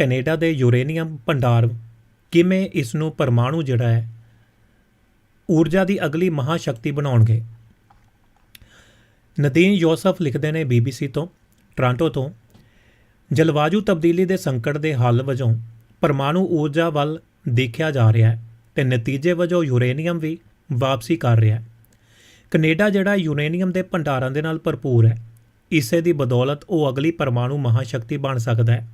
Canada ਦੇ uranium ਭੰਡਾਰ ਕਿਵੇਂ ਇਸ ਨੂੰ ਪਰਮਾਣੂ ਜਿਹੜਾ ਹੈ, ਊਰਜਾ ਦੀ ਅਗਲੀ ਮਹਾਸ਼ਕਤੀ ਬਣਾਉਣਗੇ? ਨਦੀਨ ਯੋਸਫ ਲਿਖਦੇ ਨੇ BBC ਤੋਂ, ਟੋਰਾਂਟੋ ਤੋਂ। ਜਲਵਾਯੂ ਤਬਦੀਲੀ ਦੇ ਸੰਕਟ ਦੇ ਹੱਲ ਵਜੋਂ ਪਰਮਾਣੂ ਊਰਜਾ ਵੱਲ ਦੇਖਿਆ ਜਾ ਰਿਹਾ ਹੈ ਤੇ ਨਤੀਜੇ ਵਜੋਂ ਯੂਰੇਨੀਅਮ ਵੀ ਵਾਪਸੀ ਕਰ ਰਿਹਾ ਹੈ। ਕੈਨੇਡਾ ਜਿਹੜਾ ਯੂਰੇਨੀਅਮ ਦੇ ਭੰਡਾਰਾਂ ਦੇ ਨਾਲ ਭਰਪੂਰ ਹੈ, ਇਸੇ ਦੀ ਬਦੌਲਤ ਉਹ ਅਗਲੀ ਪਰਮਾਣੂ ਮਹਾਸ਼ਕਤੀ ਬਣ ਸਕਦਾ ਹੈ।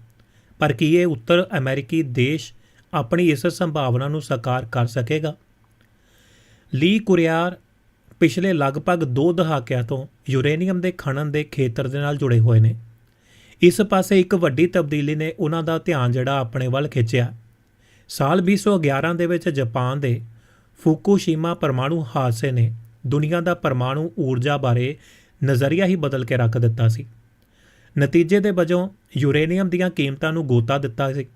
ਪਰ ਕੀ ਇਹ ਉੱਤਰ ਅਮਰੀਕੀ ਦੇਸ਼ ਆਪਣੀ ਇਸ ਸੰਭਾਵਨਾ ਨੂੰ ਸਾਕਾਰ ਕਰ ਸਕੇਗਾ? ਲੀ ਕੁਰਿਆਰ ਪਿਛਲੇ ਲਗਭਗ 2 ਦਹਾਕਿਆਂ ਤੋਂ ਯੂਰੇਨੀਅਮ ਦੇ ਖਣਨ ਦੇ ਖੇਤਰ ਦੇ ਨਾਲ ਜੁੜੇ ਹੋਏ ਨੇ। ਇਸ ਪਾਸੇ ਇੱਕ ਵੱਡੀ ਤਬਦੀਲੀ ਨੇ ਉਹਨਾਂ ਦਾ ਧਿਆਨ ਜਿਹੜਾ ਆਪਣੇ ਵੱਲ ਖਿੱਚਿਆ। ਸਾਲ 2011 ਦੇ ਵਿੱਚ ਜਾਪਾਨ ਦੇ ਫੂਕੂਸ਼ੀਮਾ ਪਰਮਾਣੂ ਹਾਦਸੇ ਨੇ ਦੁਨੀਆ ਦਾ ਪਰਮਾਣੂ ਊਰਜਾ ਬਾਰੇ ਨਜ਼ਰੀਆ ਹੀ ਬਦਲ ਕੇ ਰੱਖ ਦਿੱਤਾ ਸੀ। ਨਤੀਜੇ ਦੇ ਵਜੋਂ ਯੂਰੇਨੀਅਮ ਦੀਆਂ ਕੀਮਤਾਂ ਨੂੰ ਗੋਤਾ ਦਿੱਤਾ ਸੀ।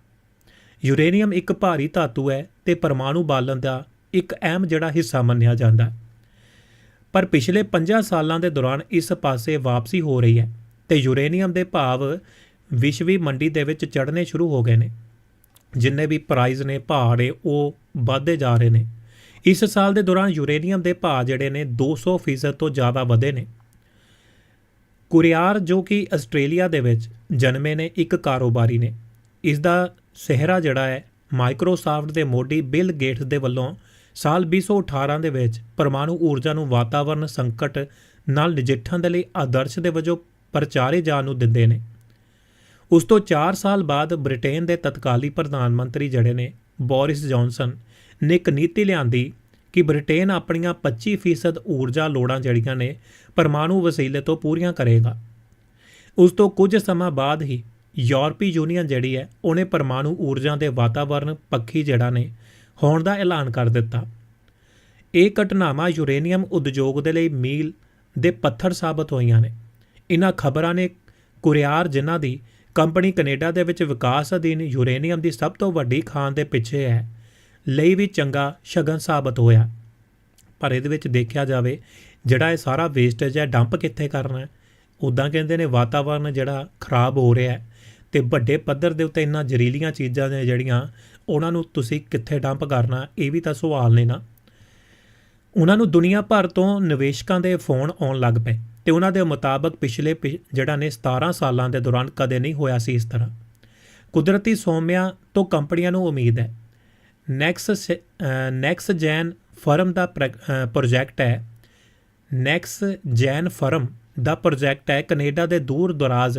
ਯੂਰੇਨੀਅਮ ਇੱਕ ਭਾਰੀ ਧਾਤੂ ਹੈ ਤੇ ਪਰਮਾਣੂ ਬਾਲਣ ਦਾ ਇੱਕ ਅਹਿਮ ਜਿਹੜਾ ਹਿੱਸਾ ਮੰਨਿਆ ਜਾਂਦਾ ਹੈ। ਪਰ ਪਿਛਲੇ 50 ਸਾਲਾਂ ਦੇ ਦੌਰਾਨ ਇਸ ਪਾਸੇ ਵਾਪਸੀ ਹੋ ਰਹੀ ਹੈ ਤੇ ਯੂਰੇਨੀਅਮ ਦੇ ਭਾਵ ਵਿਸ਼ਵੀ ਮੰਡੀ ਦੇ ਵਿੱਚ ਚੜ੍ਹਨੇ ਸ਼ੁਰੂ ਹੋ ਗਏ ਨੇ। ਜਿੰਨੇ ਵੀ ਪ੍ਰਾਈਜ਼ ਨੇ, ਭਾਅ ਨੇ, ਉਹ ਵਧਦੇ ਜਾ ਰਹੇ ਨੇ। ਇਸ ਸਾਲ ਦੇ ਦੌਰਾਨ ਯੂਰੇਨੀਅਮ ਦੇ ਭਾਅ ਜਿਹੜੇ ਨੇ 200% ਤੋਂ ਜ਼ਿਆਦਾ ਵਧੇ ਨੇ। ਕੁਰਿਆਰ ਜੋ ਕਿ ਆਸਟ੍ਰੇਲੀਆ ਦੇ ਵਿੱਚ ਜਨਮੇ ਨੇ, ਇੱਕ ਕਾਰੋਬਾਰੀ ਨੇ। ਇਸ ਦਾ ਸਿਹਰਾ ਜਿਹੜਾ ਹੈ, ਮਾਈਕਰੋਸਾਫਟ ਦੇ ਮੋਢੀ ਬਿਲ ਗੇਟਸ ਦੇ ਵੱਲੋਂ ਸਾਲ 2018 ਦੇ ਵਿੱਚ ਪਰਮਾਣੂ ਊਰਜਾ ਨੂੰ ਵਾਤਾਵਰਣ ਸੰਕਟ ਨਾਲ ਨਜਿੱਠਣ ਦੇ ਲਈ ਆਦਰਸ਼ ਦੇ ਵਜੋਂ ਪ੍ਰਚਾਰੇ ਜਾਣ ਨੂੰ ਦਿੰਦੇ ਨੇ। ਉਸ ਤੋਂ 4 ਸਾਲ ਬਾਅਦ ਬ੍ਰਿਟੇਨ ਦੇ ਤਤਕਾਲੀ ਪ੍ਰਧਾਨ ਮੰਤਰੀ ਜਿਹੜੇ ਨੇ, ਬੋਰਿਸ ਜੌਨਸਨ, ਨੇ ਇੱਕ ਨੀਤੀ ਲਿਆਂਦੀ ਕਿ ਬ੍ਰਿਟੇਨ ਆਪਣੀਆਂ 25% ਊਰਜਾ ਲੋੜਾਂ ਜਿਹੜੀਆਂ ਨੇ ਪਰਮਾਣੂ ਵਸੀਲੇ ਤੋਂ ਪੂਰੀਆਂ ਕਰੇਗਾ। ਉਸ ਤੋਂ ਕੁਝ ਸਮਾਂ ਬਾਅਦ ਹੀ ਯੂਰਪੀ ਯੂਨੀਅਨ ਜਿਹੜੀ ਹੈ, ਉਹਨੇ ਪਰਮਾਣੂ ਊਰਜਾ ਦੇ ਵਾਤਾਵਰਣ ਪੱਖੀ ਜਿਹੜਾ ਨੇ, ਹੋਣ ਦਾ ਐਲਾਨ ਕਰ ਦਿੱਤਾ। ਇਹ ਘਟਨਾਵਾਂ ਯੂਰੇਨੀਅਮ ਉਦਯੋਗ ਦੇ ਲਈ ਮੀਲ ਦੇ ਪੱਥਰ ਸਾਬਤ ਹੋਈਆਂ ਨੇ। ਇਹਨਾਂ ਖਬਰਾਂ ਨੇ ਕੁਰਿਆਰ ਜਿਨ੍ਹਾਂ ਦੀ ਕੰਪਨੀ ਕੈਨੇਡਾ ਦੇ ਵਿੱਚ ਵਿਕਾਸ ਅਧੀਨ ਯੂਰੇਨੀਅਮ ਦੀ ਸਭ ਤੋਂ ਵੱਡੀ ਖਾਨ ਦੇ ਪਿੱਛੇ ਹੈ ਲਈ ਵੀ ਚੰਗਾ ਸ਼ਗਨ ਸਾਬਤ ਹੋਇਆ। ਪਰ ਇਹਦੇ ਵਿੱਚ ਦੇਖਿਆ ਜਾਵੇ, ਜਿਹੜਾ ਇਹ ਸਾਰਾ ਵੇਸਟੇਜ ਹੈ ਡੰਪ ਕਿੱਥੇ ਕਰਨਾ ਹੈ? ਉਦਾਂ ਕਹਿੰਦੇ ਨੇ ਵਾਤਾਵਰਨ ਜਿਹੜਾ ਖਰਾਬ ਹੋ ਰਿਹਾ ਹੈ ਤੇ ਵੱਡੇ ਪੱਧਰ ਦੇ ਉੱਤੇ ਇੰਨਾ ਜ਼ਹਿਰੀਲੀਆਂ ਚੀਜ਼ਾਂ ਨੇ ਜਿਹੜੀਆਂ, ਉਹਨਾਂ ਨੂੰ ਤੁਸੀਂ ਕਿੱਥੇ ਡੰਪ ਕਰਨਾ ਇਹ ਵੀ ਤਾਂ ਸਵਾਲ ਨੇ ਨਾ। ਉਹਨਾਂ ਨੂੰ ਦੁਨੀਆ ਭਰ ਤੋਂ ਨਿਵੇਸ਼ਕਾਂ ਦੇ ਫੋਨ ਆਉਣ ਲੱਗ ਪਏ ਤੇ ਉਹਨਾਂ ਦੇ ਮੁਤਾਬਕ ਪਿਛਲੇ ਪਿ- ਜਿਹੜਾ ਨੇ 17 ਸਾਲਾਂ ਦੇ ਦੌਰਾਨ ਕਦੇ ਨਹੀਂ ਹੋਇਆ ਸੀ ਇਸ ਤਰ੍ਹਾਂ। ਕੁਦਰਤੀ ਸੋਮਿਆਂ ਤੋਂ ਕੰਪਨੀਆਂ ਨੂੰ ਉਮੀਦ ਹੈ ਨੈਕਸ ਨੈਕਸ ਜੈਨ ਫਰਮ ਦਾ ਪ੍ਰੋਜੈਕਟ ਹੈ। ਨੈਕਸ ਜੈਨ ਫਰਮ ਦਾ ਪ੍ਰੋਜੈਕਟ ਹੈ ਕੈਨੇਡਾ ਦੇ ਦੂਰ ਦਰਾਜ਼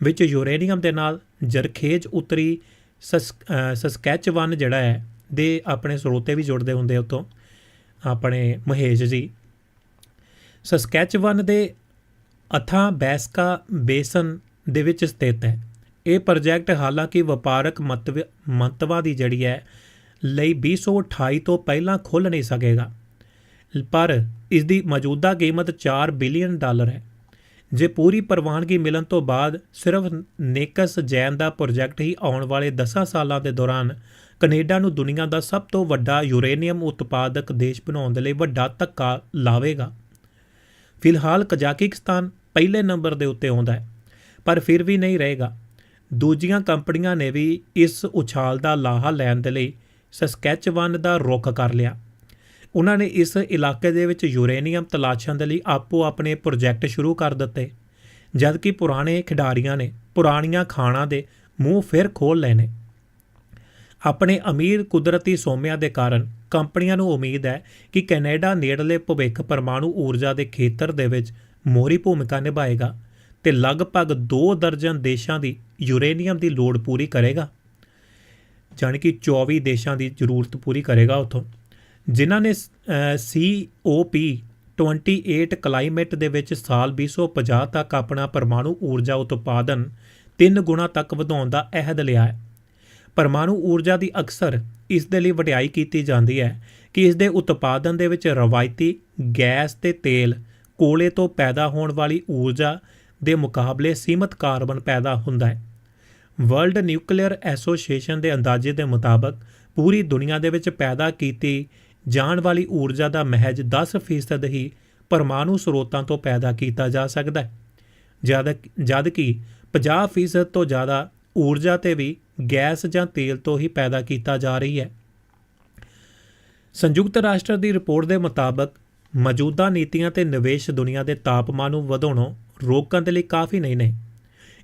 ਵਿੱਚ ਯੂਰੇਨੀਅਮ ਦੇ ਨਾਲ ਜਰਖੇਜ ਉਤਰੀ ਸਸ ਅ, ਸਸਕੈਚਵਨ ਜਿਹੜਾ ਹੈ ਦੇ ਆਪਣੇ ਸਰੋਤੇ ਵੀ ਜੁੜਦੇ ਹੁੰਦੇ ਉਤੋਂ ਆਪਣੇ ਮਹੇਸ਼ ਜੀ। ਸਸਕੈਚਵਨ ਦੇ ਅਥਾ ਬੈਸਕਾ ਬੇਸਨ ਦੇ ਵਿੱਚ ਸਥਿਤ ਹੈ। ਇਹ ਪ੍ਰੋਜੈਕਟ ਹਾਲਾਂਕਿ ਵਪਾਰਕ ਮਹੱਤਵ ਮਹੱਤਵਾਂ ਦੀ ਜਿਹੜੀ ਹੈ ਲਈ 2028 ਤੋਂ ਪਹਿਲਾਂ ਖੁੱਲ ਨਹੀਂ ਸਕੇਗਾ। ਪਰ ਇਸ ਦੀ ਮੌਜੂਦਾ ਕੀਮਤ 4 ਬਿਲੀਅਨ ਡਾਲਰ ਹੈ। ਜੇ ਪੂਰੀ ਪ੍ਰਵਾਨਗੀ ਮਿਲਣ ਤੋਂ ਬਾਅਦ ਸਿਰਫ ਨੇਕਸ ਜੈਨ ਦਾ ਪ੍ਰੋਜੈਕਟ ਹੀ ਆਉਣ ਵਾਲੇ 10 ਸਾਲਾਂ ਦੇ ਦੌਰਾਨ ਕੈਨੇਡਾ ਨੂੰ ਦੁਨੀਆ ਦਾ ਸਭ ਤੋਂ ਵੱਡਾ ਯੂਰੇਨੀਅਮ ਉਤਪਾਦਕ ਦੇਸ਼ ਬਣਾਉਣ ਦੇ ਲਈ ਵੱਡਾ ਧੱਕਾ ਲਾਵੇਗਾ। ਫਿਲਹਾਲ ਕਜ਼ਾਕਿਸਤਾਨ ਪਹਿਲੇ ਨੰਬਰ ਦੇ ਉੱਤੇ ਆਉਂਦਾ ਹੈ, ਪਰ ਫਿਰ ਵੀ ਨਹੀਂ ਰਹੇਗਾ। ਦੂਜੀਆਂ ਕੰਪਨੀਆਂ ਨੇ ਵੀ ਇਸ ਉਛਾਲ ਦਾ ਲਾਹਾ ਲੈਣ ਦੇ ਲਈ ਸਸਕੈਚਵਨ ਦਾ ਰੁਖ ਕਰ ਲਿਆ। ਉਹਨਾਂ ਨੇ ਇਸ ਇਲਾਕੇ ਦੇ ਵਿੱਚ ਯੂਰੇਨੀਅਮ ਤਲਾਸ਼ਣ ਦੇ ਲਈ ਆਪੋ ਆਪਣੇ ਪ੍ਰੋਜੈਕਟ ਸ਼ੁਰੂ ਕਰ ਦਿੱਤੇ, ਜਦਕਿ ਪੁਰਾਣੇ ਖਿਡਾਰੀਆਂ ਨੇ ਪੁਰਾਣੀਆਂ ਖਾਣਾਂ ਦੇ ਮੂੰਹ ਫਿਰ ਖੋਲ ਲਏ ਨੇ। ਆਪਣੇ ਅਮੀਰ ਕੁਦਰਤੀ ਸੋਮਿਆਂ ਦੇ ਕਾਰਨ ਕੰਪਨੀਆਂ ਨੂੰ ਉਮੀਦ ਹੈ ਕਿ ਕੈਨੇਡਾ ਨੇੜਲੇ ਭਵਿੱਖ ਪਰਮਾਣੂ ਊਰਜਾ ਦੇ ਖੇਤਰ ਦੇ ਵਿੱਚ ਮੋਹਰੀ ਭੂਮਿਕਾ ਨਿਭਾਏਗਾ ਤੇ ਲਗਭਗ 2 ਦਰਜਨ ਦੇਸ਼ਾਂ ਦੀ ਯੂਰੇਨੀਅਮ ਦੀ ਲੋੜ ਪੂਰੀ ਕਰੇਗਾ। ਜਾਣੀ ਕਿ 24 ਦੇਸ਼ਾਂ ਦੀ ਜ਼ਰੂਰਤ ਪੂਰੀ ਕਰੇਗਾ ਉਥੋਂ। ਜਿਨ੍ਹਾਂ ਨੇ ਸੀਓਪੀ 28 ਕਲਾਈਮੇਟ ਦੇ ਵਿੱਚ ਸਾਲ 2050 ਤੱਕ ਆਪਣਾ ਪਰਮਾਣੂ ਊਰਜਾ ਉਤਪਾਦਨ 3 ਗੁਣਾ ਤੱਕ ਵਧਾਉਣ ਦਾ ਅਹਿਦ ਲਿਆ ਹੈ। ਪਰਮਾਣੂ ਊਰਜਾ ਦੀ ਅਕਸਰ ਇਸ ਦੇ ਲਈ ਵਡਿਆਈ ਕੀਤੀ ਜਾਂਦੀ ਹੈ ਕਿ ਇਸ ਦੇ ਉਤਪਾਦਨ ਦੇ ਵਿੱਚ ਰਵਾਇਤੀ ਗੈਸ ਤੇ ਤੇਲ ਕੋਲੇ ਤੋਂ ਪੈਦਾ ਹੋਣ ਵਾਲੀ ਊਰਜਾ ਦੇ ਮੁਕਾਬਲੇ ਸੀਮਤ ਕਾਰਬਨ ਪੈਦਾ ਹੁੰਦਾ ਹੈ। ਵਰਲਡ ਨਿਊਕਲੀਅਰ ਐਸੋਸੀਏਸ਼ਨ ਦੇ ਅੰਦਾਜ਼ੇ ਦੇ ਮੁਤਾਬਕ ਪੂਰੀ ਦੁਨੀਆ ਦੇ ਵਿੱਚ ਪੈਦਾ ਕੀਤੀ ਜਾਣ ਵਾਲੀ ਊਰਜਾ ਦਾ ਮਹਿਜ 10% ਹੀ ਪਰਮਾਣੂ ਸਰੋਤਾਂ ਤੋਂ ਪੈਦਾ ਕੀਤਾ ਜਾ ਸਕਦਾ ਹੈ। ਜਦ ਜਦ ਕਿ 50% ਤੋਂ ਜ਼ਿਆਦਾ ਊਰਜਾ ਤੇ ਵੀ ਗੈਸ ਜਾਂ ਤੇਲ ਤੋਂ ਹੀ ਪੈਦਾ ਕੀਤਾ ਜਾ ਰਹੀ ਹੈ। ਸੰਯੁਕਤ ਰਾਸ਼ਟਰ ਦੀ ਰਿਪੋਰਟ ਦੇ ਮੁਤਾਬਕ ਮੌਜੂਦਾ ਨੀਤੀਆਂ ਤੇ ਨਿਵੇਸ਼ ਦੁਨੀਆ ਦੇ ਤਾਪਮਾਨ ਨੂੰ ਵਧਾਉਣੋਂ ਰੋਕਣ ਦੇ ਲਈ ਕਾਫੀ ਨਹੀਂ ਨੇ।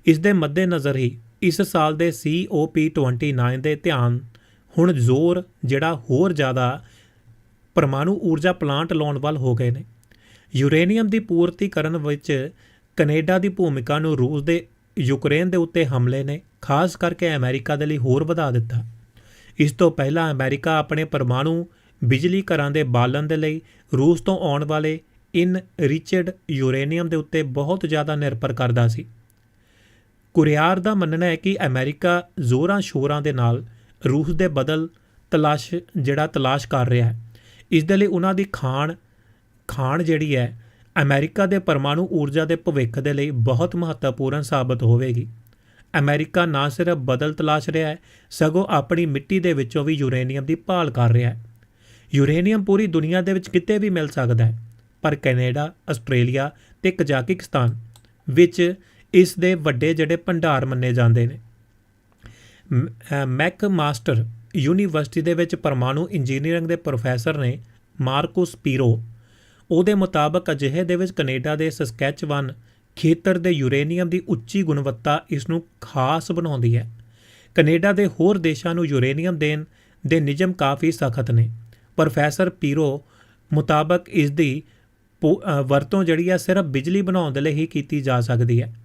ਇਸ ਦੇ ਮੱਦੇਨਜ਼ਰ ਹੀ ਇਸ ਸਾਲ ਦੇ COP29 ਦੇ ਧਿਆਨ ਹੁਣ ਜ਼ੋਰ ਜਿਹੜਾ ਹੋਰ ਜ਼ਿਆਦਾ ਪਰਮਾਣੂ ਊਰਜਾ ਪਲਾਂਟ ਲਾਉਣ ਵੱਲ ਹੋ ਗਏ ਨੇ। ਯੂਰੇਨੀਅਮ ਦੀ ਪੂਰਤੀ ਕਰਨ ਵਿੱਚ ਕੈਨੇਡਾ ਦੀ ਭੂਮਿਕਾ ਨੂੰ ਰੂਸ ਦੇ ਯੂਕਰੇਨ ਦੇ ਉੱਤੇ ਹਮਲੇ ਨੇ, ਖਾਸ ਕਰਕੇ ਅਮਰੀਕਾ ਦੇ ਲਈ ਹੋਰ ਵਧਾ ਦਿੱਤਾ। ਇਸ ਤੋਂ ਪਹਿਲਾਂ ਅਮਰੀਕਾ ਆਪਣੇ ਪਰਮਾਣੂ ਬਿਜਲੀ ਘਰਾਂ ਦੇ ਬਾਲਣ ਦੇ ਲਈ ਰੂਸ ਤੋਂ ਆਉਣ ਵਾਲੇ ਇਨ ਰਿਚਡ ਯੂਰੇਨੀਅਮ ਦੇ ਉੱਤੇ ਬਹੁਤ ਜ਼ਿਆਦਾ ਨਿਰਭਰ ਕਰਦਾ ਸੀ। ਕੁਰਿਆਰ ਦਾ ਮੰਨਣਾ ਹੈ ਕਿ ਅਮਰੀਕਾ ਜ਼ੋਰਾਂ ਸ਼ੋਰਾਂ ਦੇ ਨਾਲ ਰੂਸ ਦੇ ਬਦਲ ਤਲਾਸ਼, ਜਿਹੜਾ ਤਲਾਸ਼ ਕਰ ਰਿਹਾ ਹੈ। ਇਸ ਦੇ ਲਈ ਉਹਨਾਂ ਦੀ ਖਾਣ ਖਾਣ ਜਿਹੜੀ ਹੈ, ਅਮਰੀਕਾ ਦੇ ਪਰਮਾਣੂ ਊਰਜਾ ਦੇ ਭਵਿੱਖ ਦੇ ਲਈ ਬਹੁਤ ਮਹੱਤਵਪੂਰਨ ਸਾਬਤ ਹੋਵੇਗੀ। ਅਮਰੀਕਾ ਨਾ ਸਿਰਫ ਬਦਲ ਤਲਾਸ਼ ਰਿਹਾ ਹੈ, ਸਗੋਂ ਆਪਣੀ ਮਿੱਟੀ ਦੇ ਵਿੱਚੋਂ ਵੀ ਯੂਰੇਨੀਅਮ ਦੀ ਭਾਲ ਕਰ ਰਿਹਾ ਹੈ। ਯੂਰੇਨੀਅਮ ਪੂਰੀ ਦੁਨੀਆ ਦੇ ਵਿੱਚ ਕਿਤੇ ਵੀ ਮਿਲ ਸਕਦਾ ਹੈ, ਪਰ ਕੈਨੇਡਾ, ਆਸਟ੍ਰੇਲੀਆ ਤੇ ਕਜ਼ਾਕਿਸਤਾਨ ਵਿੱਚ ਇਸ ਦੇ ਵੱਡੇ ਜਿਹੜੇ ਭੰਡਾਰ ਮੰਨੇ ਜਾਂਦੇ ਨੇ। ਮ- ਅ, ਮੈਕ ਮਾਸਟਰ ਯੂਨੀਵਰਸਿਟੀ ਦੇ ਵਿੱਚ ਪਰਮਾਣੂ ਇੰਜੀਨੀਅਰਿੰਗ ਦੇ ਪ੍ਰੋਫੈਸਰ ਨੇ ਮਾਰਕੋਸ ਪੀਰੋ। ਉਹਦੇ ਮੁਤਾਬਕ ਅਜਿਹੇ ਦੇ ਵਿੱਚ ਕੈਨੇਡਾ ਦੇ ਸਸਕੈਚਵਨ ਖੇਤਰ ਦੇ ਯੂਰੇਨੀਅਮ ਦੀ ਉੱਚੀ ਗੁਣਵੱਤਾ ਇਸ ਨੂੰ ਖਾਸ ਬਣਾਉਂਦੀ ਹੈ। ਕੈਨੇਡਾ ਦੇ ਹੋਰ ਦੇਸ਼ਾਂ ਨੂੰ ਯੂਰੇਨੀਅਮ ਦੇਣ ਦੇ ਨਿਯਮ ਕਾਫੀ ਸਖਤ ਨੇ। ਪ੍ਰੋਫੈਸਰ ਪੀਰੋ ਮੁਤਾਬਕ ਇਸ ਦੀ ਪੋ- ਵਰਤੋਂ ਜਿਹੜੀ ਆ ਸਿਰਫ ਬਿਜਲੀ ਬਣਾਉਣ ਦੇ ਲਈ ਹੀ ਕੀਤੀ ਜਾ ਸਕਦੀ ਹੈ।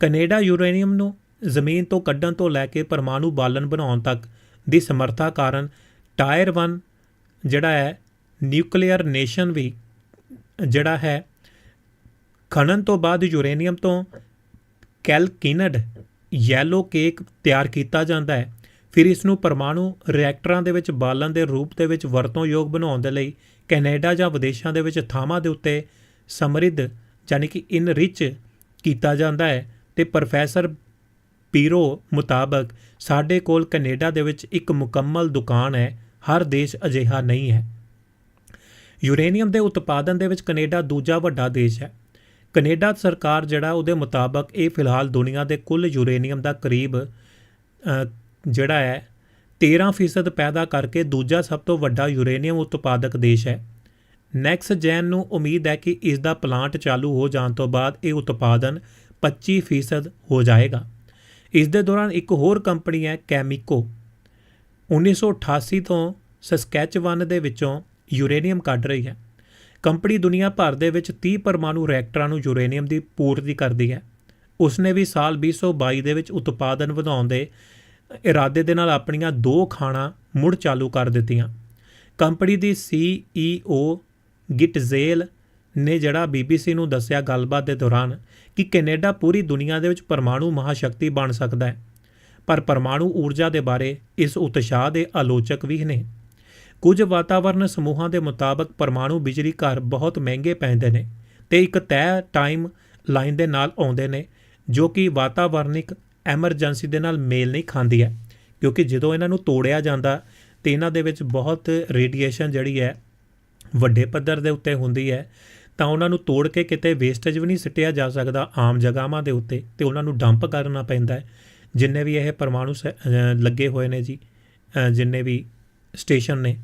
ਕੈਨੇਡਾ ਯੂਰੇਨੀਅਮ ਨੂੰ ਜ਼ਮੀਨ ਤੋਂ ਕੱਢਣ ਤੋਂ ਲੈ ਕੇ ਪਰਮਾਣੂ ਬਾਲਣ ਬਣਾਉਣ ਤੱਕ ਦੀ ਸਮਰੱਥਾ ਕਾਰਨ ਟਾਇਰ 1 ਜਿਹੜਾ ਹੈ, ਨਿਊਕਲੀਅਰ ਨੇਸ਼ਨ ਵੀ, ਜਿਹੜਾ ਹੈ, ਖਣਨ ਤੋਂ ਬਾਅਦ ਯੂਰੇਨੀਅਮ ਤੋਂ ਕੈਲਕਿਨਡ ਯੈਲੋ ਕੇਕ ਤਿਆਰ ਕੀਤਾ ਜਾਂਦਾ ਹੈ। ਫਿਰ ਇਸ ਨੂੰ ਪਰਮਾਣੂ ਰਿਐਕਟਰਾਂ ਦੇ ਵਿੱਚ ਬਾਲਣ ਦੇ ਰੂਪ ਦੇ ਵਿੱਚ ਵਰਤੋਂ ਯੋਗ ਬਣਾਉਣ ਦੇ ਲਈ ਕੈਨੇਡਾ ਜਾਂ ਵਿਦੇਸ਼ਾਂ ਦੇ ਵਿੱਚ ਥਾਵਾਂ ਦੇ ਉੱਤੇ ਸਮਰਿੱਧ, ਯਾਨੀ ਕਿ ਇਨ ਰਿਚ ਕੀਤਾ ਜਾਂਦਾ ਹੈ। ਤੇ ਪ੍ਰੋਫੈਸਰ ਪੀਰੋ ਮੁਤਾਬਕ ਸਾਡੇ ਕੋਲ ਕੈਨੇਡਾ ਦੇ ਵਿੱਚ ਇੱਕ ਮੁਕੰਮਲ ਦੁਕਾਨ ਹੈ, ਹਰ ਦੇਸ਼ ਅਜਿਹਾ ਨਹੀਂ ਹੈ। ਯੂਰੇਨੀਅਮ ਦੇ ਉਤਪਾਦਨ ਦੇ ਵਿੱਚ ਕੈਨੇਡਾ ਦੂਜਾ ਵੱਡਾ ਦੇਸ਼ ਹੈ। ਕੈਨੇਡਾ ਸਰਕਾਰ ਜਿਹੜਾ ਉਹਦੇ ਮੁਤਾਬਕ ਇਹ ਫਿਲਹਾਲ ਦੁਨੀਆ ਦੇ ਕੁੱਲ ਯੂਰੇਨੀਅਮ ਦਾ ਕਰੀਬ ਜਿਹੜਾ ਹੈ 13% ਪੈਦਾ ਕਰਕੇ ਦੂਜਾ ਸਭ ਤੋਂ ਵੱਡਾ ਯੂਰੇਨੀਅਮ ਉਤਪਾਦਕ ਦੇਸ਼ ਹੈ। ਨੈਕਸ ਜੈਨ ਨੂੰ ਉਮੀਦ ਹੈ ਕਿ ਇਸ ਦਾ ਪਲਾਂਟ ਚਾਲੂ ਹੋ ਜਾਣ ਤੋਂ ਬਾਅਦ ਇਹ ਉਤਪਾਦਨ 25% ਹੋ ਜਾਏਗਾ। ਇਸ ਦੇ ਦੌਰਾਨ ਇੱਕ ਹੋਰ ਕੰਪਨੀ ਹੈ ਕੈਮਿਕੋ। 1988 ਤੋਂ ਸਸਕੈਚਵਨ ਦੇ ਵਿੱਚੋਂ ਯੂਰੇਨੀਅਮ ਕੱਢ ਰਹੀ ਹੈ। ਕੰਪਨੀ ਦੁਨੀਆ ਭਰ ਦੇ ਵਿੱਚ 30 ਪਰਮਾਣੂ ਰਿਐਕਟਰਾਂ ਨੂੰ ਯੂਰੇਨੀਅਮ ਦੀ ਪੂਰਤੀ ਕਰਦੀ ਹੈ। ਉਸਨੇ ਵੀ ਸਾਲ 2022 ਦੇ ਵਿੱਚ ਉਤਪਾਦਨ ਵਧਾਉਣ ਦੇ ਇਰਾਦੇ ਦੇ ਨਾਲ ਆਪਣੀਆਂ ਦੋ ਖਾਣਾ ਮੁੜ ਚਾਲੂ ਕਰ ਦਿੱਤੀਆਂ। ਕੰਪਨੀ ਦੀ ਸੀਈਓ ਗਿਟਜ਼ੇਲ ਨੇ ਜਿਹੜਾ BBC ਨੂੰ ਦੱਸਿਆ ਗੱਲਬਾਤ ਦੇ ਦੌਰਾਨ ਕਿ ਕੈਨੇਡਾ ਪੂਰੀ ਦੁਨੀਆ ਦੇ ਵਿੱਚ ਪਰਮਾਣੂ ਮਹਾਸ਼ਕਤੀ ਬਣ ਸਕਦਾ ਹੈ। ਪਰ ਪਰਮਾਣੂ ਊਰਜਾ ਦੇ ਬਾਰੇ ਇਸ ਉਤਸ਼ਾਹ ਦੇ ਆਲੋਚਕ ਵੀ ਨੇ। ਕੁਝ ਵਾਤਾਵਰਣ ਸਮੂਹਾਂ ਦੇ ਮੁਤਾਬਕ ਪਰਮਾਣੂ ਬਿਜਲੀ ਘਰ ਬਹੁਤ ਮਹਿੰਗੇ ਪੈਂਦੇ ਨੇ ਤੇ ਇੱਕ ਤੈਅ ਟਾਈਮ ਲਾਈਨ ਦੇ ਨਾਲ ਆਉਂਦੇ ਨੇ, ਜੋ ਕਿ ਵਾਤਾਵਰਣਿਕ ਐਮਰਜੈਂਸੀ ਦੇ ਨਾਲ ਮੇਲ ਨਹੀਂ ਖਾਂਦੀ ਹੈ, ਕਿਉਂਕਿ ਜਦੋਂ ਇਹਨਾਂ ਨੂੰ ਤੋੜਿਆ ਜਾਂਦਾ, ਤੇ ਇਹਨਾਂ ਦੇ ਵਿੱਚ ਬਹੁਤ ਰੇਡੀਏਸ਼ਨ ਜਿਹੜੀ ਹੈ, ਵੱਡੇ ਪੱਧਰ ਦੇ ਉੱਤੇ ਹੁੰਦੀ ਹੈ ਤਾਂ ਉਹਨਾਂ ਨੂੰ ਤੋੜ ਕੇ ਕਿਤੇ ਵੇਸਟੇਜ ਵੀ ਨਹੀਂ ਸਿੱਟਿਆ ਜਾ ਸਕਦਾ ਆਮ ਜਗ੍ਹਾਵਾਂ ਦੇ ਉੱਤੇ ਤੇ ਉਹਨਾਂ ਨੂੰ ਡੰਪ ਕਰਨਾ ਪੈਂਦਾ ਹੈ। ਜਿੰਨੇ ਵੀ ਇਹ ਪਰਮਾਣੂ ਸ- ਲੱਗੇ ਹੋਏ ਨੇ ਜੀ ਜਿੰਨੇ ਵੀ ਸਟੇਸ਼ਨ ਨੇ,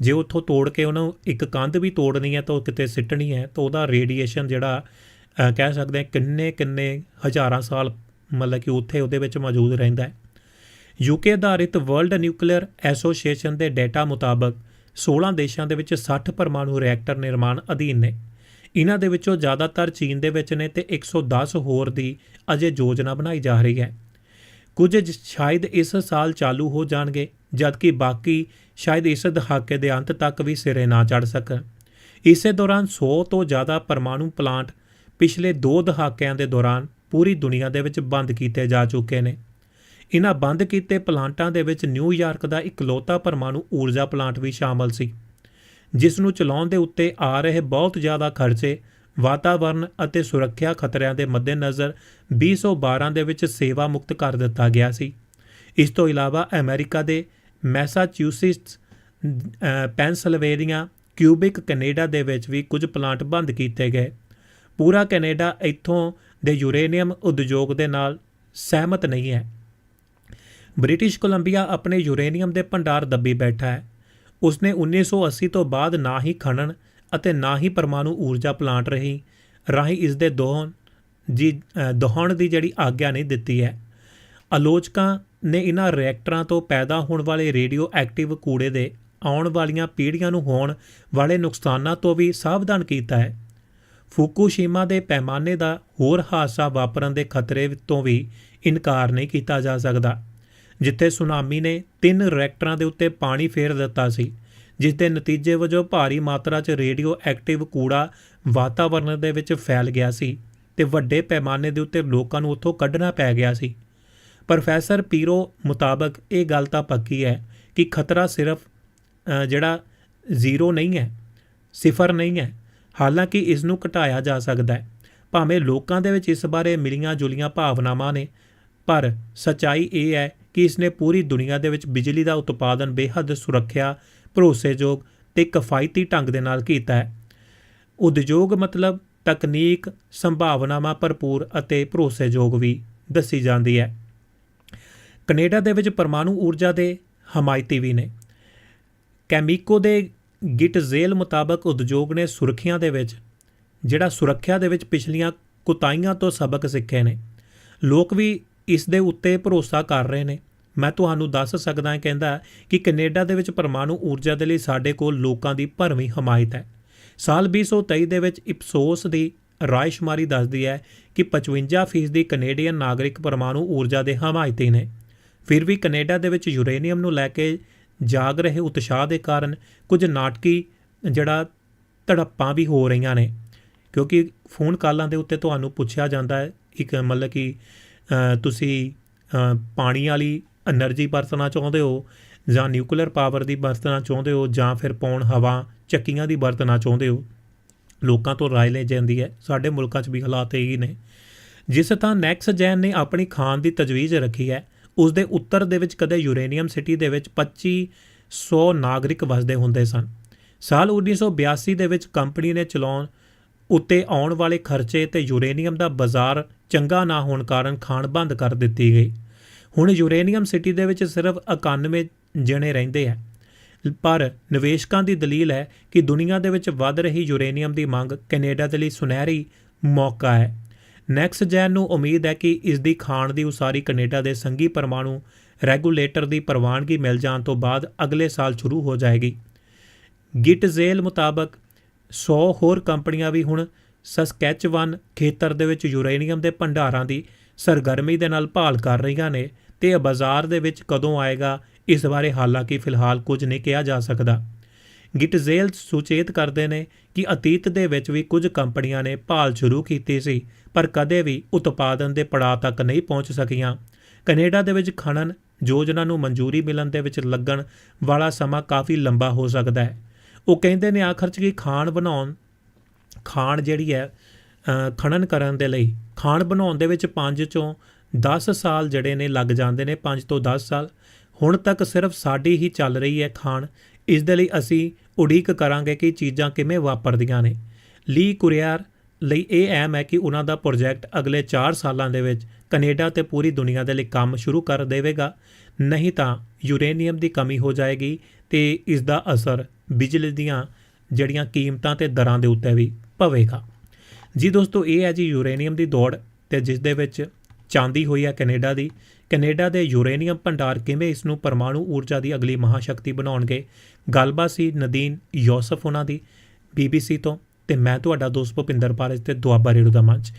ਜੇ ਉੱਥੋਂ ਤੋੜ ਕੇ ਉਹਨਾਂ ਨੂੰ ਇੱਕ ਕੰਧ ਵੀ ਤੋੜਨੀ ਹੈ ਤਾਂ ਉਹ ਕਿਤੇ ਸਿੱਟਣੀ ਹੈ, ਤਾਂ ਉਹਦਾ ਰੇਡੀਏਸ਼ਨ ਜਿਹੜਾ ਕਹਿ ਸਕਦੇ ਹਾਂ ਕਿੰਨੇ ਕਿੰਨੇ ਹਜ਼ਾਰਾਂ ਸਾਲ ਮਤਲਬ ਕਿ ਉੱਥੇ ਉਹਦੇ ਵਿੱਚ ਮੌਜੂਦ ਰਹਿੰਦਾ ਹੈ। ਯੂਕੇ ਆਧਾਰਿਤ ਵਰਲਡ ਨਿਊਕਲੀਅਰ ਐਸੋਸੀਏਸ਼ਨ ਦੇ ਡਾਟਾ ਮੁਤਾਬਕ 16 ਦੇਸ਼ਾਂ ਦੇ ਵਿੱਚ 60 ਪਰਮਾਣੂ ਰਿਐਕਟਰ ਨਿਰਮਾਣ ਅਧੀਨ ਨੇ। ਇਹਨਾਂ ਦੇ ਵਿੱਚੋਂ ਜ਼ਿਆਦਾਤਰ ਚੀਨ ਦੇ ਵਿੱਚ ਨੇ ਤੇ 110 ਹੋਰ ਦੀ ਅਜੇ ਯੋਜਨਾ ਬਣਾਈ ਜਾ ਰਹੀ ਹੈ। ਕੁਝ ਸ਼ਾਇਦ ਇਸ ਸਾਲ ਚਾਲੂ ਹੋ ਜਾਣਗੇ, ਜਦਕਿ ਬਾਕੀ ਸ਼ਾਇਦ ਇਸ ਦਹਾਕੇ ਦੇ ਅੰਤ ਤੱਕ ਵੀ ਸਿਰੇ ਨਾ ਚੜ ਸਕਣ। ਇਸੇ ਦੌਰਾਨ 100 ਤੋਂ ਜ਼ਿਆਦਾ ਪਰਮਾਣੂ ਪਲਾਂਟ ਪਿਛਲੇ 2 ਦਹਾਕਿਆਂ ਦੇ ਦੌਰਾਨ ਪੂਰੀ ਦੁਨੀਆ ਦੇ ਵਿੱਚ ਬੰਦ ਕੀਤੇ ਜਾ ਚੁੱਕੇ ਨੇ। ਇਹਨਾਂ ਬੰਦ ਕੀਤੇ ਪਲਾਂਟਾਂ ਦੇ ਵਿੱਚ ਨਿਊਯਾਰਕ ਦਾ ਇਕਲੌਤਾ ਪਰਮਾਣੂ ਊਰਜਾ ਪਲਾਂਟ ਵੀ ਸ਼ਾਮਲ ਸੀ। ਜਿਸ ਨੂੰ ਚਲਾਉਣ ਦੇ ਉੱਤੇ ਆ ਰਹੇ ਬਹੁਤ ਜ਼ਿਆਦਾ ਖਰਚੇ ਵਾਤਾਵਰਣ ਅਤੇ ਸੁਰੱਖਿਆ ਖਤਰਿਆਂ ਦੇ ਮੱਦੇਨਜ਼ਰ 2012 ਦੇ ਵਿੱਚ ਸੇਵਾ ਮੁਕਤ ਕਰ ਦਿੱਤਾ ਗਿਆ ਸੀ। ਇਸ ਤੋਂ ਇਲਾਵਾ ਅਮਰੀਕਾ ਦੇ ਮੈਸਾਚਿਊਸੇਟਸ ਪੈਨਸਲਵੇਨੀਆ, ਕਿਊਬਿਕ ਕੈਨੇਡਾ ਦੇ ਵਿੱਚ ਵੀ ਕੁਝ ਪਲਾਂਟ ਬੰਦ ਕੀਤੇ ਗਏ। ਪੂਰਾ ਕੈਨੇਡਾ ਇੱਥੋਂ ਦੇ ਯੂਰੇਨੀਅਮ ਉਦਯੋਗ ਦੇ ਨਾਲ ਸਹਿਮਤ ਨਹੀਂ ਹੈ। ਬ੍ਰਿਟਿਸ਼ ਕੋਲੰਬੀਆ ਆਪਣੇ ਯੂਰੇਨੀਅਮ ਦੇ ਭੰਡਾਰ ਦੱਬੀ ਬੈਠਾ ਹੈ। ਉਸਨੇ 1980 ਤੋਂ ਬਾਅਦ ਨਾ ਹੀ ਖਣਨ ਅਤੇ ਨਾ ਹੀ ਪਰਮਾਣੂ ਊਰਜਾ ਪਲਾਂਟ ਰਹੀ ਰਾਹੀਂ ਇਸ ਦੇ ਦੋਹਨ ਜੀ ਅ, ਦੀ ਜਿਹੜੀ ਆਗਿਆ ਨਹੀਂ ਦਿੱਤੀ ਹੈ। ਆਲੋਚਕਾਂ ਨੇ ਇਹਨਾਂ ਰਿਐਕਟਰਾਂ ਤੋਂ ਪੈਦਾ ਹੋਣ ਵਾਲੇ ਰੇਡੀਓ ਐਕਟਿਵ ਕੂੜੇ ਦੇ ਆਉਣ ਵਾਲੀਆਂ ਪੀੜ੍ਹੀਆਂ ਨੂੰ ਹੋਣ ਵਾਲੇ ਨੁਕਸਾਨਾਂ ਤੋਂ ਵੀ ਸਾਵਧਾਨ ਕੀਤਾ ਹੈ। ਫੂਕੂਸ਼ੀਮਾ ਦੇ ਪੈਮਾਨੇ ਦਾ ਹੋਰ ਹਾਦਸਾ ਵਾਪਰਨ ਦੇ ਖਤਰੇ ਤੋਂ ਵੀ ਇਨਕਾਰ ਨਹੀਂ ਕੀਤਾ ਜਾ ਸਕਦਾ। ਜਿੱਥੇ ਸੁਨਾਮੀ ਨੇ ਤਿੰਨ ਰੈਕਟਰਾਂ ਦੇ ਉੱਤੇ ਪਾਣੀ ਫੇਰ ਦਿੱਤਾ ਸੀ ਜਿਸ ਦੇ ਨਤੀਜੇ ਵਜੋਂ ਭਾਰੀ ਮਾਤਰਾ 'ਚ ਰੇਡੀਓ ਐਕਟਿਵ ਕੂੜਾ ਵਾਤਾਵਰਣ ਦੇ ਵਿੱਚ ਫੈਲ ਗਿਆ ਸੀ ਤੇ ਵੱਡੇ ਪੈਮਾਨੇ ਦੇ ਉੱਤੇ ਲੋਕਾਂ ਨੂੰ ਉੱਥੋਂ ਕੱਢਣਾ ਪੈ ਗਿਆ ਸੀ। ਪ੍ਰੋਫੈਸਰ ਪੀਰੋ ਮੁਤਾਬਕ ਇਹ ਗੱਲ ਤਾਂ ਪੱਕੀ ਹੈ ਕਿ ਖਤਰਾ ਸਿਰਫ ਜਿਹੜਾ ਜ਼ੀਰੋ ਨਹੀਂ ਹੈ, ਸਿਫਰ ਨਹੀਂ ਹੈ, ਹਾਲਾਂਕਿ ਇਸ ਨੂੰ ਘਟਾਇਆ ਜਾ ਸਕਦਾ ਹੈ। ਭਾਵੇਂ ਲੋਕਾਂ ਦੇ ਵਿੱਚ ਇਸ ਬਾਰੇ ਮਿਲੀਆਂ ਜੁਲੀਆਂ ਭਾਵਨਾਵਾਂ ਨੇ, ਪਰ ਸਚਾਈ ਇਹ ਹੈ ਕਿ ਇਸ ਨੇ ਪੂਰੀ ਦੁਨੀਆ ਦੇ ਵਿੱਚ ਬਿਜਲੀ ਦਾ ਉਤਪਾਦਨ ਬੇਹੱਦ ਸੁਰੱਖਿਆ, ਭਰੋਸੇਯੋਗ ਤੇ ਕਿਫਾਇਤੀ ਢੰਗ ਦੇ ਨਾਲ ਕੀਤਾ ਹੈ। ਉਦਯੋਗ ਮਤਲਬ ਤਕਨੀਕ, ਸੰਭਾਵਨਾਵਾਂ ਭਰਪੂਰ ਅਤੇ ਭਰੋਸੇਯੋਗ ਵੀ ਦੱਸੀ ਜਾਂਦੀ ਹੈ। ਕੈਨੇਡਾ ਦੇ ਵਿੱਚ ਪਰਮਾਣੂ ਊਰਜਾ ਦੇ ਹਮਾਇਤੀ ਵੀ ਨੇ। ਕੈਮੀਕੋ ਦੇ ਗਿਟ ਜ਼ੇਲ ਮੁਤਾਬਕ ਉਦਯੋਗ ਨੇ ਸੁਰੱਖਿਆ ਦੇ ਵਿੱਚ, ਜਿਹੜਾ ਸੁਰੱਖਿਆ ਦੇ ਵਿੱਚ ਪਿਛਲੀਆਂ ਕੁਤਾਈਆਂ ਤੋਂ ਸਬਕ ਸਿੱਖੇ ਨੇ। ਲੋਕ ਵੀ ਇਸ ਦੇ ਉੱਤੇ ਭਰੋਸਾ ਕਰ ਰਹੇ ਨੇ। ਮੈਂ ਤੁਹਾਨੂੰ ਦੱਸ ਸਕਦਾ ਹਾਂ, ਕਹਿੰਦਾ ਕਿ ਕੈਨੇਡਾ ਦੇ ਵਿੱਚ ਪਰਮਾਣੂ ਊਰਜਾ ਦੇ ਲਈ ਸਾਡੇ ਕੋਲ ਲੋਕਾਂ ਦੀ ਭਰਵੀਂ ਹਮਾਇਤ ਹੈ। ਸਾਲ 2023 ਦੇ ਵਿੱਚ ਇਪਸੋਸ ਦੀ ਰਾਇਸ਼ਮਾਰੀ ਦੱਸਦੀ ਹੈ ਕਿ 55% ਦੀ ਕੈਨੇਡੀਅਨ ਨਾਗਰਿਕ ਪਰਮਾਣੂ ਊਰਜਾ ਦੇ ਹਮਾਇਤੀ ਨੇ। ਫਿਰ ਵੀ ਕੈਨੇਡਾ ਦੇ ਵਿੱਚ ਯੂਰੇਨੀਅਮ ਨੂੰ ਲੈ ਕੇ ਜਾਗ ਰਹੇ ਉਤਸ਼ਾਹ ਦੇ ਕਾਰਨ ਕੁਝ ਨਾਟਕੀ ਜਿਹੜਾ ਧੜੱਪਾਂ ਵੀ ਹੋ ਰਹੀਆਂ ਨੇ। ਕਿਉਂਕਿ ਫੋਨ ਕਾਲਾਂ ਦੇ ਉੱਤੇ ਤੁਹਾਨੂੰ ਪੁੱਛਿਆ ਜਾਂਦਾ ਹੈ, ਇੱਕ ਮਤਲਬ ਕਿ ਤੁਸੀਂ ਪਾਣੀ ਵਾਲੀ એનર્ਜੀ ਵਰਤਣਾ ਚਾਹੁੰਦੇ ਹੋ ਜਾਂ ਨਿਊਕਲੀਅਰ ਪਾਵਰ ਦੀ ਵਰਤਣਾ ਚਾਹੁੰਦੇ ਹੋ ਜਾਂ ਫਿਰ ਪੌਣ ਹਵਾ ਚੱਕੀਆਂ ਦੀ ਵਰਤਣਾ ਚਾਹੁੰਦੇ ਹੋ ਲੋਕਾਂ ਤੋਂ رائے ਲੈ ਜਾਂਦੀ ਹੈ ਸਾਡੇ ਮੁਲਕਾਂ 'ਚ ਵੀ ਹਾਲਾਤ ਇਹੀ ਨੇ। ਜਿਸ ਤਾਂ ਨੈਕਸ ਜੈਨ ਨੇ ਆਪਣੀ ਖਾਨ ਦੀ ਤਜਵੀਜ਼ ਰੱਖੀ ਹੈ ਉਸ ਦੇ ਉੱਤਰ ਦੇ ਵਿੱਚ ਕਦੇ ਯੂਰੇਨੀਅਮ ਸਿਟੀ ਦੇ ਵਿੱਚ 2500 ਨਾਗਰਿਕ ਵਸਦੇ ਹੁੰਦੇ ਸਨ। ਸਾਲ 1982 ਦੇ ਵਿੱਚ ਕੰਪਨੀ ਨੇ ਚਲਾਉਣ ਉੱਤੇ ਆਉਣ ਵਾਲੇ ਖਰਚੇ ਤੇ ਯੂਰੇਨੀਅਮ ਦਾ ਬਾਜ਼ਾਰ ਚੰਗਾ ਨਾ ਹੋਣ ਕਾਰਨ ਖਾਨ ਬੰਦ ਕਰ ਦਿੱਤੀ ਗਈ। ਹੁਣ ਯੂਰੇਨੀਅਮ ਸਿਟੀ ਦੇ ਵਿੱਚ ਸਿਰਫ 91 ਜਣੇ ਰਹਿੰਦੇ ਆ। ਪਰ ਨਿਵੇਸ਼ਕਾਂ ਦੀ ਦਲੀਲ ਹੈ ਕਿ ਦੁਨੀਆ ਦੇ ਵਿੱਚ ਵੱਧ ਰਹੀ ਯੂਰੇਨੀਅਮ ਦੀ ਮੰਗ ਕੈਨੇਡਾ ਦੇ ਲਈ ਸੁਨਹਿਰੀ ਮੌਕਾ ਹੈ। ਨੈਕਸਟ ਜੈਨ ਨੂੰ ਉਮੀਦ ਹੈ ਕਿ ਇਸ ਦੀ ਖਾਣ ਦੀ ਉਸਾਰੀ ਕੈਨੇਡਾ ਦੇ ਸੰਘੀ ਪਰਮਾਣੂ ਰੈਗੂਲੇਟਰ ਦੀ ਪ੍ਰਵਾਨਗੀ ਮਿਲ ਜਾਣ ਤੋਂ ਬਾਅਦ ਅਗਲੇ ਸਾਲ ਸ਼ੁਰੂ ਹੋ ਜਾਏਗੀ। ਗਿਟਜ਼ੇਲ ਮੁਤਾਬਕ 100 ਹੋਰ ਕੰਪਨੀਆਂ ਵੀ ਹੁਣ ਸਸਕੈਚਵਨ ਖੇਤਰ ਦੇ ਵਿੱਚ ਯੂਰੇਨੀਅਮ ਦੇ ਭੰਡਾਰਾਂ ਦੀ ਸਰਗਰਮੀ ਦੇ ਨਾਲ ਭਾਲ ਕਰ ਰਹੀਆਂ ਨੇ ਤੇ ਇਹ ਬਾਜ਼ਾਰ ਦੇ ਵਿੱਚ ਕਦੋਂ ਆਏਗਾ, ਇਸ ਬਾਰੇ ਹਾਲਾਂਕਿ ਫਿਲਹਾਲ ਕੁਝ ਨਹੀਂ ਕਿਹਾ ਜਾ ਸਕਦਾ। ਗਿਟਜ਼ੇਲ ਸੁਚੇਤ ਕਰਦੇ ਨੇ ਕਿ ਅਤੀਤ ਦੇ ਵਿੱਚ ਵੀ ਕੁਝ ਕੰਪਨੀਆਂ ਨੇ ਭਾਲ ਸ਼ੁਰੂ ਕੀਤੀ ਸੀ, ਪਰ ਕਦੇ ਵੀ ਉਤਪਾਦਨ ਦੇ ਪੜਾਅ ਤੱਕ ਨਹੀਂ ਪਹੁੰਚ ਸਕੀਆਂ। ਕੈਨੇਡਾ ਦੇ ਵਿੱਚ ਖਣਨ, ਯੋਜਨਾ ਨੂੰ ਮਨਜ਼ੂਰੀ ਮਿਲਣ ਦੇ ਵਿੱਚ ਲੱਗਣ ਵਾਲਾ ਸਮਾਂ ਕਾਫੀ ਲੰਬਾ ਹੋ ਸਕਦਾ ਹੈ। ਉਹ ਕਹਿੰਦੇ ਨੇ ਆਖਰ 'ਚ ਕਿ ਖਾਣ ਬਣਾਉਣ ਖਾਣ ਜਿਹੜੀ ਹੈ ਖਣਨ ਕਰਨ ਦੇ ਲਈ, ਖਾਣ ਬਣਾਉਣ ਦੇ ਵਿੱਚ 5 ਚੋਂ 10 ਸਾਲ ਜਿਹੜੇ ਨੇ ਲੱਗ ਜਾਂਦੇ ਨੇ 5 ਤੋਂ 10 ਸਾਲ। ਹੁਣ ਤੱਕ ਸਿਰਫ ਸਾਡੀ ਹੀ ਚੱਲ ਰਹੀ ਹੈ ਖਾਣ। ਇਸ ਦੇ ਲਈ ਅਸੀਂ ਉਡੀਕ ਕਰਾਂਗੇ ਕਿ ਚੀਜ਼ਾਂ ਕਿਵੇਂ ਵਾਪਰਦੀਆਂ ਨੇ। ਲੀ ਕੁਰੀਅਰ ਲਈ ਇਹ ਐਮ ਹੈ ਕਿ ਉਹਨਾਂ ਦਾ ਪ੍ਰੋਜੈਕਟ ਅਗਲੇ 4 ਸਾਲਾਂ ਦੇ ਵਿੱਚ ਕੈਨੇਡਾ ਤੇ ਪੂਰੀ ਦੁਨੀਆ ਦੇ ਲਈ ਕੰਮ ਸ਼ੁਰੂ ਕਰ ਦੇਵੇਗਾ। ਨਹੀਂ ਤਾਂ ਯੂਰੇਨੀਅਮ ਦੀ ਕਮੀ ਹੋ ਜਾਏਗੀ ਤੇ ਇਸ ਦਾ ਅਸਰ ਬਿਜਲੀ ਦੀਆਂ ਜਿਹੜੀਆਂ ਕੀਮਤਾਂ ਤੇ ਦਰਾਂ ਦੇ ਉੱਤੇ ਵੀ। ਪਵੇਗਾ ਜੀ ਦੋਸਤੋ, ਇਹ ਹੈ ਜੀ ਯੂਰੇਨੀਅਮ ਦੀ ਦੌੜ ਤੇ ਜਿਸ ਦੇ ਵਿੱਚ ਚਾਂਦੀ ਹੋਈ ਹੈ ਕੈਨੇਡਾ ਦੀ। ਕੈਨੇਡਾ ਦੇ ਯੂਰੇਨੀਅਮ ਭੰਡਾਰ ਕਿਵੇਂ ਇਸ ਨੂੰ ਪਰਮਾਣੂ ਊਰਜਾ ਦੀ ਅਗਲੀ ਮਹਾਸ਼ਕਤੀ ਬਣਾਉਣਗੇ? ਗੱਲਬਾਤ ਸੀ ਨਦੀਨ ਯੋਸਫ ਉਹਨਾਂ ਦੀ BBC ਤੋਂ, ਤੇ ਮੈਂ ਤੁਹਾਡਾ ਦੋਸਤ ਭੁਪਿੰਦਰ ਪਾਰਜ ਤੇ ਦੁਆਬਾ ਰੇੜੂ ਦਾ ਮੰਚ।